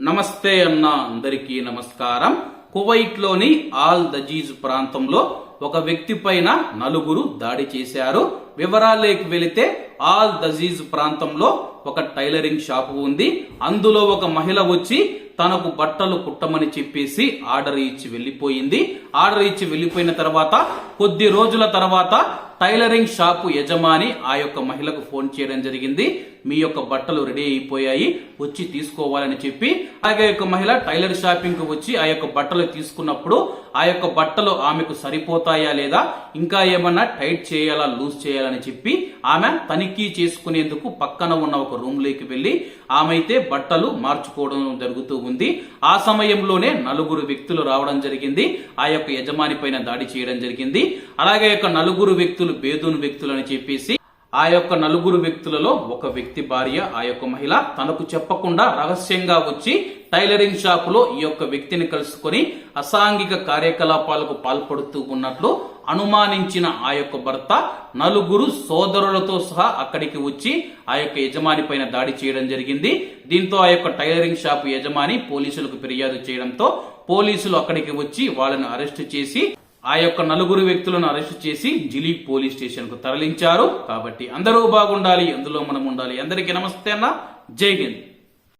నమస్తే అన్న అందరికీ నమస్కారం. కువైట్లోని ఆల్ దజీజ్ ప్రాంతంలో ఒక వ్యక్తి పైన నలుగురు దాడి చేశారు. వివరాలేకి వెళితే ఆల్ దజీజ్ ప్రాంతంలో ఒక టైలరింగ్ షాపు ఉంది. అందులో ఒక మహిళ వచ్చి తనకు బట్టలు కుట్టమని చెప్పేసి ఆర్డర్ ఇచ్చి వెళ్ళిపోయింది. ఆర్డర్ ఇచ్చి వెళ్ళిపోయిన తర్వాత కొద్ది రోజుల తర్వాత టైలరింగ్ షాపు యజమాని ఆ యొక్క మహిళకు ఫోన్ చేయడం జరిగింది. మీ యొక్క బట్టలు రెడీ అయిపోయాయి వచ్చి తీసుకోవాలని చెప్పి. అలాగే యొక్క మహిళ టైలర్ షాపింగ్కు వచ్చి ఆ యొక్క బట్టలు తీసుకున్నప్పుడు ఆ యొక్క బట్టలు ఆమెకు సరిపోతాయా లేదా ఇంకా ఏమన్నా టైట్ చేయాలా లూజ్ చేయాలని చెప్పి ఆమె తని తనిఖీ చేసుకునేందుకు పక్కన ఉన్న ఒక రూమ్లోకి వెళ్ళి ఆమె అయితే బట్టలు మార్చుకోవడం జరుగుతూ ఉంది. ఆ సమయంలోనే నలుగురు వ్యక్తులు రావడం జరిగింది. ఆ యొక్క యజమాని పైన దాడి చేయడం జరిగింది. అలాగే యొక్క నలుగురు వ్యక్తులు బేదూన్ వ్యక్తులు అని చెప్పేసి ఆ యొక్క నలుగురు వ్యక్తులలో ఒక వ్యక్తి భార్య ఆ యొక్క మహిళ తనకు చెప్పకుండా రహస్యంగా వచ్చి టైలరింగ్ షాపులో ఈ యొక్క వ్యక్తిని కలుసుకొని అసాంఘిక కార్యకలాపాలకు పాల్పడుతూ ఉన్నట్లు అనుమానించిన ఆ యొక్క భర్త నలుగురు సోదరులతో సహా అక్కడికి వచ్చి ఆ యొక్క యజమాని పైన దాడి చేయడం జరిగింది. దీంతో ఆ యొక్క టైలరింగ్ షాపు యజమాని పోలీసులకు ఫిర్యాదు చేయడంతో పోలీసులు అక్కడికి వచ్చి వాళ్ళను అరెస్ట్ చేసి ఆ యొక్క నలుగురు వ్యక్తులను అరెస్ట్ చేసి జిలీప్ పోలీస్ స్టేషన్కు తరలించారు. కాబట్టి అందరూ బాగుండాలి అందులో మనం ఉండాలి. అందరికీ నమస్తే అన్న. జై హింద్.